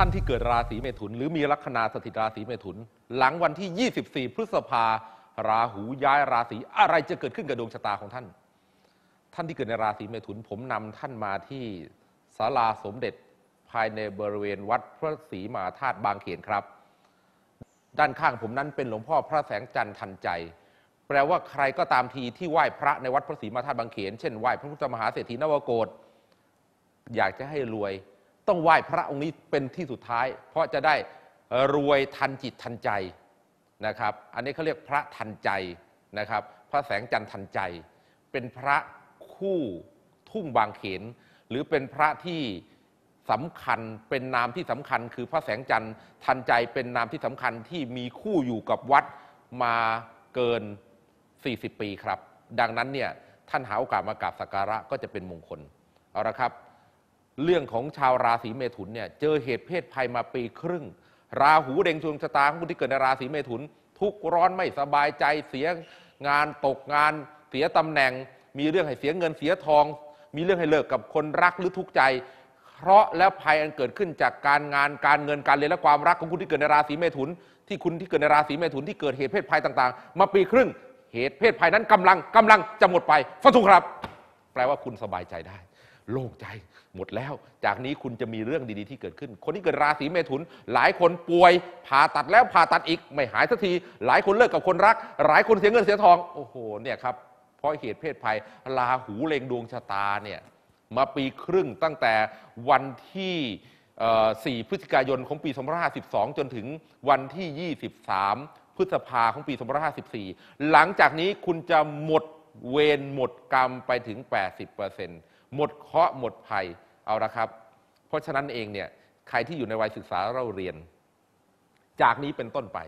ท่านที่เกิดราศีเมถุน หรือมีลัคนาสถิตราศีเมถุน หลังวันที่ 24 พฤษภาราหูย้ายราศีอะไรจะเกิดขึ้นกับดวงชะตาของท่าน ท่านที่เกิดในราศีเมถุน ผมนำท่านมาที่ศาลาสมเด็จภายในบริเวณวัดพระศรีมหาธาตุบางเขนครับ ด้านข้างผมนั้นเป็นหลวงพ่อพระแสงจันทร์ทันใจ แปลว่าใครก็ตามทีที่ไหว้พระในวัดพระศรีมหาธาตุบางเขน เช่นไหว้พระพุทธมหาเศรษฐีนวโกฏอยากจะให้รวย ต้องไหว้พระองค์นี้เป็นที่สุดท้าย เพราะจะได้รวยทันจิตทันใจนะครับ อันนี้เขาเรียกพระทันใจนะครับ พระแสงจันทร์ทันใจ เป็นพระคู่ทุ่งบางเขน หรือเป็นพระที่สำคัญเป็นนามที่สำคัญ คือพระแสงจันทร์ทันใจเป็นนามที่สำคัญที่มีคู่อยู่กับวัดมาเกิน 40 ปีครับ ดังนั้นเนี่ยท่านหาโอกาสมากราบสักการะก็จะเป็นมงคลเอาละครับ เรื่องของชาวราศีเมถุนเนี่ยเจอเหตุเพศภัยมาปีครึ่ง ราหูเด็งดวงชะตาของคนที่เกิดในราศีเมถุน ทุกร้อนไม่สบายใจเสียงานตกงาน เสียตำแหน่ง มีเรื่องให้เสียเงินเสียทอง มีเรื่องให้เลิกกับคนรักหรือทุกข์ใจ เคราะห์และภัยอันเกิดขึ้นจากการงานการเงินการเรียนและความรักของคุณที่เกิดในราศีเมถุน ที่คุณที่เกิดในราศีเมถุนที่เกิดเหตุเพศภัยต่างๆ มาปีครึ่ง เหตุเพศภัยนั้นกำลังกำลังจะหมดไปฟังถูกครับ แปลว่าคุณสบายใจได้ โล่งใจหมดแล้ว จากนี้คุณจะมีเรื่องดีๆที่เกิดขึ้น คนที่เกิดราศีเมถุน หลายคนป่วยผ่าตัดแล้วผ่าตัดอีกไม่หายสักที หลายคนเลิกกับคนรัก หลายคนเสียเงินเสียทองโอ้โหเนี่ยครับเพราะเหตุเพศภัยลาหูเล็งดวงชะตาเนี่ยมาปีครึ่งตั้งแต่วันที่4พฤศจิกายนของปี2552จนถึงวันที่ 23 พฤษภาของปี2554 หลังจากนี้คุณจะหมดเวรหมดกรรมไปถึง 80% หมดเคราะห์หมดภัยเอาละครับ เพราะฉะนั้นเองเนี่ยใครที่อยู่ในวัยศึกษาเราเรียน จากนี้เป็นต้นไป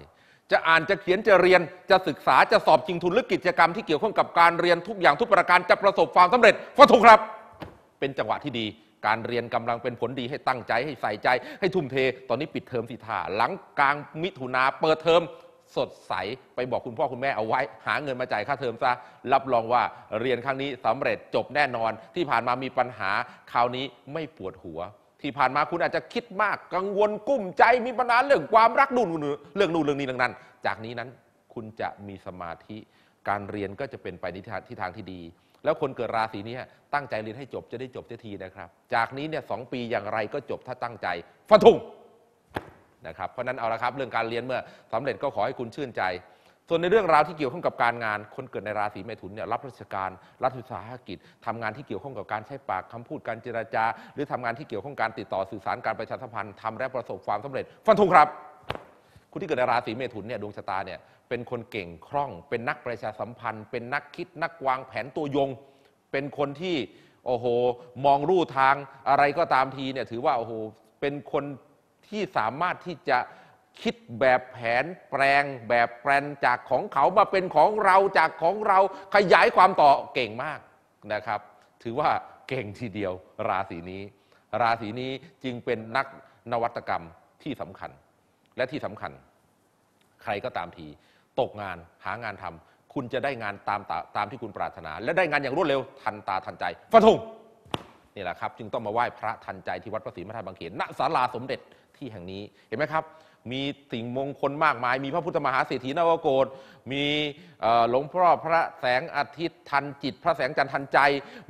จะอ่านจะเขียนจะเรียนจะศึกษาจะสอบจริงทุนหรือกิจกรรมที่เกี่ยวข้องกับการเรียนทุกอย่างทุกประการจะประสบความสำเร็จฟังถูกครับ เป็นจังหวะที่ดีการเรียนกำลังเป็นผลดีให้ตั้งใจให้ใส่ใจ ให้ทุ่มเท ตอนนี้ปิดเทอมสิท่าหลังกลางมิถุนาเปิดเทอม สดใสไปบอกคุณพ่อคุณแม่เอาไว้ หาเงินมาจ่ายค่าเทอมซะ รับรองว่าเรียนครั้งนี้สำเร็จจบแน่นอน ที่ผ่านมามีปัญหาคราวนี้ไม่ปวดหัว ที่ผ่านมาคุณอาจจะคิดมากกังวลกุ้มใจมีปัญหาเรื่องความรักนู่นเรื่องนู่นเรื่องนี้เรื่องนั้น จากนี้นั้นคุณจะมีสมาธิการเรียนก็จะเป็นไปในทิศทางที่ทางที่ดี แล้วคนเกิดราศีนี้ตั้งใจเรียนให้จบจะได้จบเสียทีนะครับ จากนี้เนี่ยสองปีอย่างไรก็จบถ้าตั้งใจฟันธง นะครับเพราะนั้นเอาละครับเรื่องการเรียนเมื่อสำเร็จก็ขอให้คุณชื่นใจ ส่วนในเรื่องราวที่เกี่ยวข้องกับการงาน คนเกิดในราศีเมถุนเนี่ยรับราชการรัฐวิสาหกิจทำงานที่เกี่ยวข้องกับการใช้ปากคำพูดการเจรจา หรือทำงานที่เกี่ยวข้องการติดต่อสื่อสารการประชาสัมพันธ์ทำและประสบความสำเร็จฟันธงครับ คุณที่เกิดในราศีเมถุนเนี่ยดวงชะตาเนี่ยเป็นคนเก่งคล่อง เป็นนักประชาสัมพันธ์ เป็นนักคิดนักวางแผนตัวยง เป็นคนที่โอ้โหมองรูทางอะไรก็ตามทีเนี่ยถือว่าโอ้โหเป็นคน ที่สามารถที่จะคิดแบบแผนแปลงแบบแปลนจากของเขามาเป็นของเราจากของเราขยายความต่อเก่งมากนะครับ ถือว่าเก่งทีเดียวราศีนี้ ราศีนี้จึงเป็นนักนวัตกรรมที่สำคัญ และที่สำคัญ ใครก็ตามที ตกงานหางานทำคุณจะได้งานตามตาตามที่คุณปรารถนา และได้งานอย่างรวดเร็วทันตาทันใจฟันธงนี่แหละครับ จึงต้องมาไหว้พระทันใจที่วัดพระศรีมหาธาตุบางเขนณศาลาสมเด็จ ที่แห่งนี้เห็นไหมครับ มีสิ่งมงคลมากมาย มีพระพุทธมหาเศรษฐีนวโกฏมีหลวงพ่อพระแสงอาทิตย์ทันจิต พระแสงจันทร์ทันใจ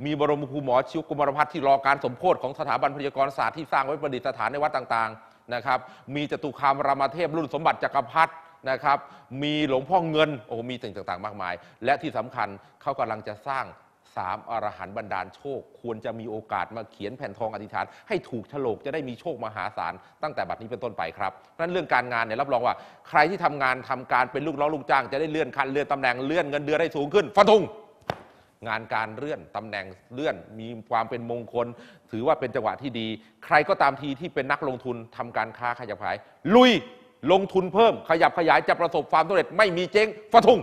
มีบรมครูหมอชิวกุมารพัฒน์ที่รอการสมโพธิของสถาบันพยากรศาสตร์ที่สร้างไว้ประดิษฐานในวัดต่างๆนะครับมีจตุคามรามเทพรุ่นสมบัติจักรพรรดินะครับ มีหลวงพ่อเงิน โอ้มีสิ่งต่างๆ มากมาย และที่สำคัญเขากำลังจะสร้าง สามอรหันต์บันดาลโชค ควรจะมีโอกาสมาเขียนแผ่นทองอธิษฐาน ให้ถูกโฉลกจะได้มีโชคมหาศาลตั้งแต่บัดนี้เป็นต้นไปครับนั้นเรื่องการงานเนี่ยรับรองว่า ใครที่ทำงานทำการเป็นลูกน้องลูกจ้างจะได้เลื่อนขั้นเลื่อนตำแหน่งเลื่อนเงินเดือนได้สูงขึ้นฟันธงงานการเลื่อนตำแหน่งเลื่อนมีความเป็นมงคล ถือว่าเป็นจังหวะที่ดี ใครก็ตามทีที่เป็นนักลงทุนทำการค้าขยับขยาย ลุยลงทุนเพิ่มขยับขยายจะประสบความสำเร็จไม่มีเจ๊งฟันธง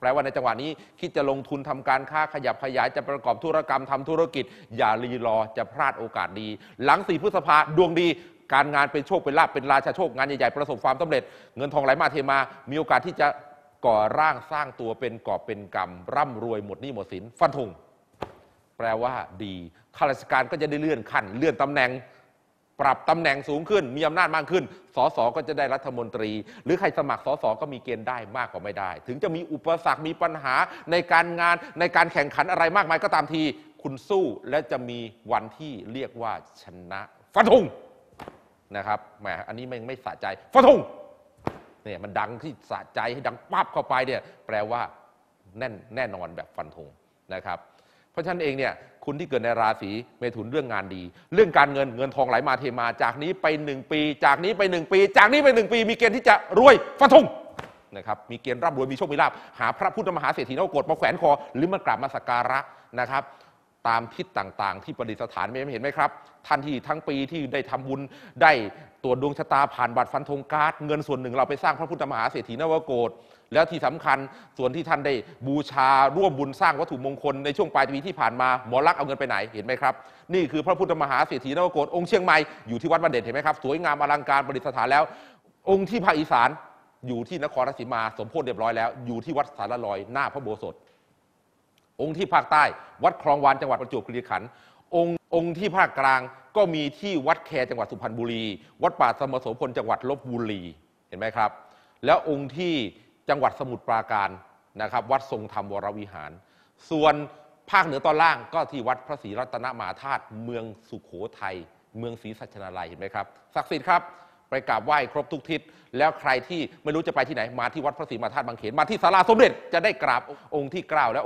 แปลว่าในจังหวะนี้คิดจะลงทุนทำการค้าขยับขยายจะประกอบธุรกรรมทำธุรกิจ อย่ารีรอจะพลาดโอกาสดี หลังสี่พฤษภาดวงดีการงานเป็นโชคเป็นลาภเป็นราชาโชคงานใหญ่ๆประสบความสำเร็จ เงินทองไหลมาเทมา มีโอกาสที่จะก่อร่างสร้างตัวเป็นกอบเป็นกรรม ร่ำรวยหมดหนี้หมดสินฟันธงแปลว่าดีข้าราชการก็จะได้เลื่อนขั้นเลื่อนตำแหน่ง ปรับตำแหน่งสูงขึ้น มีอำนาจมากขึ้น สสก็จะได้รัฐมนตรี หรือใครสมัครสสก็มีเกณฑ์ได้มากกว่าไม่ได้ ถึงจะมีอุปสรรค มีปัญหาในการงาน ในการแข่งขันอะไรมากมายก็ตามที คุณสู้และจะมีวันที่เรียกว่าชนะฟันธงนะครับ แหม อันนี้ไม่ไม่สะใจฟันธงเนี่ยมันดังที่สะใจให้ดังปั๊บเข้าไปเนี่ยแปลว่าแน่นแน่นอนแบบฟันธงนะครับ เพราะฉะนั้นเองเนี่ยคุณที่เกิดในราศีเมถุนเรื่องงานดี เรื่องการเงินเงินทองไหลมาเทมา จากนี้ไปหนึ่งปี จากนี้ไปหนึ่งปี จากนี้ไปหนึ่งปี มีเกณฑ์ที่จะรวยฟันธงนะครับมีเกณฑ์ร่ำรวยมีโชคมีลาภหาพระพุทธมหาเศรษฐีนวโกฏมาแขวนคอ หรือมากราบมาสักการะนะครับ ตามทิศต่างๆ ที่ประดิษฐานไม่เห็นไหมครับท่านที่ทั้งปีที่ได้ทำบุญได้ตรวจดวงชะตาผ่านบัตรฟันธงการ์ดเงินส่วนหนึ่งเราไปสร้างพระพุทธมหาเศรษฐีนวโกฏแล้วที่สำคัญส่วนที่ท่านได้บูชาร่วมบุญสร้างวัตถุมงคลในช่วงปลายปีที่ผ่านมาหมอลักษ์เอาเงินไปไหนเห็นไหมครับ นี่คือพระพุทธมหาเศรษฐีนวโกฏองค์เชียงใหม่อยู่ที่วัดบันเด็ดเห็นไหมครับสวยงามอลังการประดิษฐานแล้ว องค์ที่ภาคอีสานอยู่ที่นครราชสีมาสมโพธิเรียบร้อยแล้วอยู่ที่วัดสารลอยหน้าพระโบสถ องค์ที่ภาคใต้ วัดคลองวานจังหวัดประจวบคีรีขันธ์องค์องค์ที่ภาคกลางก็มีที่วัดแคจังหวัดสุพรรณบุรี วัดป่าสมโสพลจังหวัดลบบุรีเห็นไหมครับ แล้วองค์ที่จังหวัดสมุทรปราการนะครับ วัดทรงธรรมวรวิหาร ส่วนภาคเหนือตอนล่างก็ที่วัดพระศรีรัตนมหาธาตุเมืองสุขโขทัยเมืองศรีสัชนาลัยเห็นไหมครับศักดิ์สิทธิ์ครับไปกราบไหว้ครบทุกทิศ แล้วใครที่ไม่รู้จะไปที่ไหนมาที่วัดพระศรีมหาธาตุบางเขนมาที่ศาลาสมเด็จจะได้กราบองค์ที่เกล้าแล้ว